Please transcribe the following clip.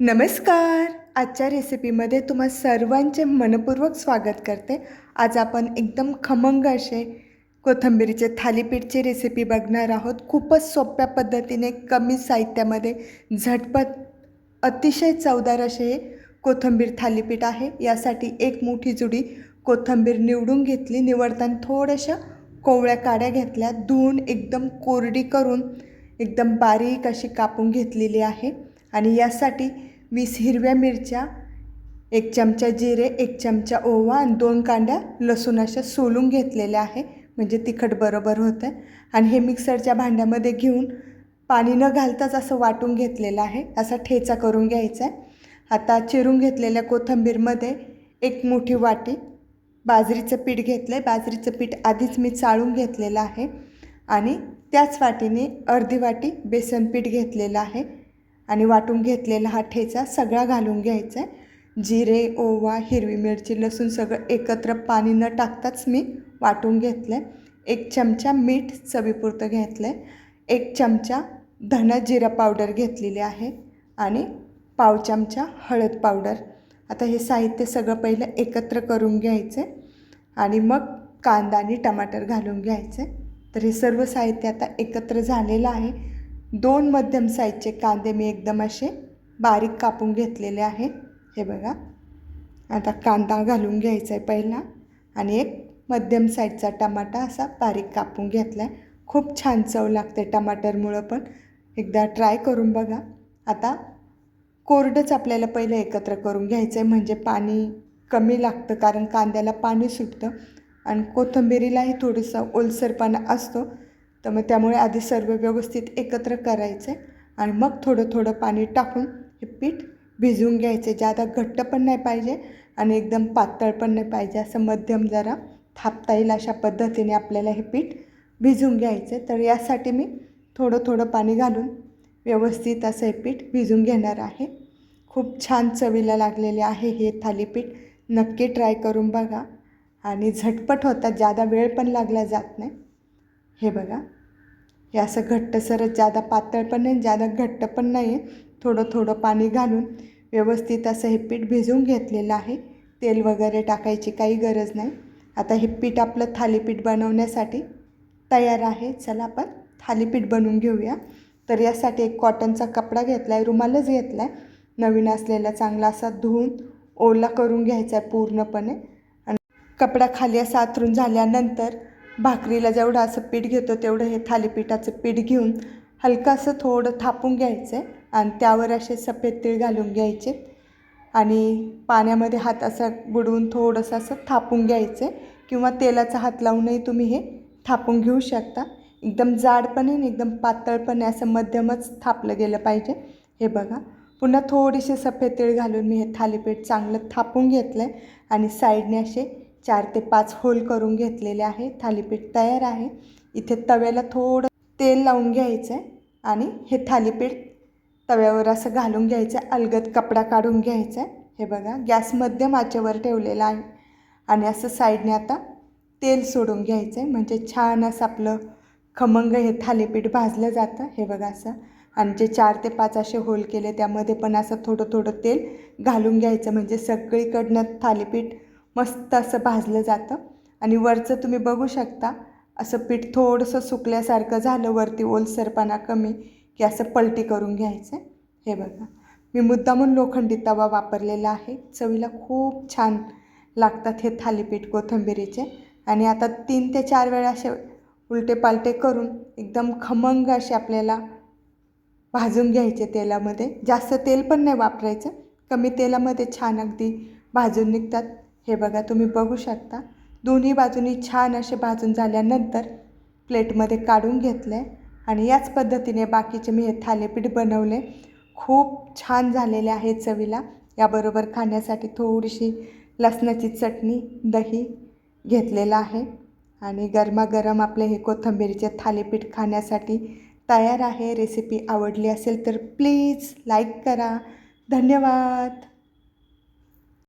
नमस्कार. आजच्या रेसिपीमध्ये तुम्हा सर्वांचे मनपूर्वक स्वागत करते. आज आपण एकदम खमंग असे कोथिंबीरीचे थालीपीठची रेसिपी बघणार आहोत. खूपच सोप्या पद्धतीने कमी साहित्यामध्ये झटपट अतिशय चवदार असे हे कोथिंबीर थालीपीठ आहे. यासाठी एक मोठी जुडी कोथिंबीर निवडून घेतली. निवडताना थोड्याशा कोवळ्या काड्या घेतल्या. धुवून एकदम कोरडी करून एकदम बारीक अशी कापून घेतलेली आहे. आणि यासाठी वीस हिरव्या मिरच्या एक चमचा जिरे एक चमचा ओवा आणि दोन कांड्या लसूण अशा सोलून घेतलेल्या आहे. म्हणजे तिखट बरोबर होतं आणि हे मिक्सरच्या भांड्यामध्ये घेऊन पाणी न घालताच असं वाटून घेतलेलं आहे. असा ठेचा करून घ्यायचा आहे. आता चिरून घेतलेल्या कोथिंबीरमध्ये एक मोठी वाटी बाजरीचं पीठ घेतलं आहे बाजरीचं पीठ आधीच मी चाळून घेतलेलं आहे. आणि त्याच वाटीने अर्धी वाटी बेसन पीठ घेतलेलं आहे. आणि वाटून घेतलेला हा ठेचा सगळा घालून घ्यायचा आहे. जिरे ओवा हिरवी मिरची लसूण सगळं एकत्र पाणी न टाकताच मी वाटून घेतलं आहे. एक चमचा मीठ चवीपुरतं घेतलं आहे. एक चमचा धना जिरा पावडर घेतलेली आहे आणि पाव चमचा हळद पावडर. आता हे साहित्य सगळं पहिलं एकत्र करून घ्यायचं आणि मग कांदा आणि टमाटर घालून घ्यायचं तर हे सर्व साहित्य आता एकत्र झालेलं आहे. दोन मध्यम साईजचे कांदे मी एकदम असे बारीक कापून घेतलेले आहे हे बघा. आता कांदा घालून घ्यायचा आहे पहिला आणि एक मध्यम साईजचा टमाटा असा बारीक कापून घेतला आहे खूप छान चव लागते टमाटरमुळं पण. एकदा ट्राय करून बघा. आता कोरडंच आपल्याला पहिलं एकत्र करून घ्यायचं आहे म्हणजे पाणी कमी लागतं कारण कांद्याला पाणी सुटतं. आणि कोथिंबिरीलाही थोडंसं ओलसरपणा असतो. तर मग त्यामुळे आधी सर्व व्यवस्थित एकत्र करायचं आणि मग थोडं थोडं पाणी टाकून हे पीठ भिजवून घ्यायचे. ज्यादा घट्ट पण नाही पाहिजे आणि एकदम पातळ पण नाही पाहिजे. असं मध्यम जरा थापता येईल अशा पद्धतीने आपल्याला हे पीठ भिजवून घ्यायचं. तर यासाठी मी थोडं थोडं पाणी घालून व्यवस्थित असं हे पीठ भिजून घेणार आहे. खूप छान चवीला लागलेले आहे हे थालीपीठ. नक्की ट्राय करून बघा. आणि झटपट होतात. ज्यादा वेळ पण लागला जात नाही. हे बघा. हे असं घट्टसरच जादा पातळ पण नाही जादा घट्ट पण नाही आहे थोडं थोडं पाणी घालून व्यवस्थित असं हे पीठ भिजवून घेतलेलं आहे. तेल वगैरे टाकायची काही गरज नाही. आता हे पीठ आपलं थालीपीठ बनवण्यासाठी तयार आहे. चला आपण थालीपीठ बनवून घेऊया. तर यासाठी एक कॉटनचा कपडा घेतला आहे रुमालच घेतला आहे नवीन असलेला चांगला असा धुवून ओला करून घ्यायचा आहे पूर्णपणे. आणि कपडा खाली असा आथरून झाल्यानंतर भाकरीला जेवढं असं पीठ घेतो तेवढं हे थालीपीठाचं पीठ घेऊन हलकासं थोडं थापून घ्यायचं आहे आणि त्यावर असे सफेद तीळ घालून घ्यायचे. आणि पाण्यामध्ये हात असा बुडवून थोडंसं असं थापून घ्यायचं आहे किंवा तेलाचा हात लावूनही तुम्ही हे थापून घेऊ शकता. एकदम जाड पण आहे आणि एकदम पातळ पण आहे असं मध्यमच थापलं गेलं पाहिजे. हे बघा पुन्हा थोडीशी सफेद तीळ घालून मी हे थालीपीठ चांगलं थापून घेतलं आहे आणि साईडने असे चार ते पाच होल करून घेतलेले आहे. थालीपीठ तयार आहे. इथे तव्याला थोडं तेल लावून घ्यायचं आहे आणि हे थालीपीठ तव्यावर असं घालून घ्यायचं आहे अलगद कपडा काढून घ्यायचा आहे हे बघा गॅस मध्यम आचेवर ठेवलेला आहे. आणि असं साईडने आता तेल सोडून घ्यायचं आहे म्हणजे छान असं आपलं खमंग हे थालीपीठ भाजलं जातं. हे बघा असं. आणि जे चार ते पाच असे होल केले त्यामध्ये पण असं थोडं थोडं तेल घालून घ्यायचं. म्हणजे सगळीकडनं थालीपीठ मस्त असं भाजलं जातं. आणि वरचं तुम्ही बघू शकता असं पीठ थोडंसं सुकल्यासारखं झालं वरती ओलसरपणा कमी की असं पलटी करून घ्यायचं. हे बघा. मी मुद्दामून लोखंडी तवा वापरलेला आहे. चवीला खूप छान लागतात हे थालीपीठ कोथिंबिरीचे. आणि आता तीन ते चार वेळा असे उलटे पालटे करून एकदम खमंग असे आपल्याला भाजून घ्यायचे तेलामध्ये. जास्त तेल पण नाही वापरायचं. कमी तेलामध्ये छान अगदी भाजून निघतात. हे बघा तुम्ही बघू शकता. दोन्ही बाजूनी छान असे भाजून झाल्यानंतर प्लेटमध्ये काढून घेतले आणि याच पद्धतीने बाकीचे मी हे थालीपीठ बनवले. खूप छान झालेले आहे चवीला. याबरोबर खाण्यासाठी थोडीशी लसणाची चटणी दही घेतलेलं आहे. आणि गरमागरम आपले हे कोथंबीरीचे थालीपीठ खाण्यासाठी तयार आहे. रेसिपी आवडली असेल तर प्लीज लाईक करा. धन्यवाद.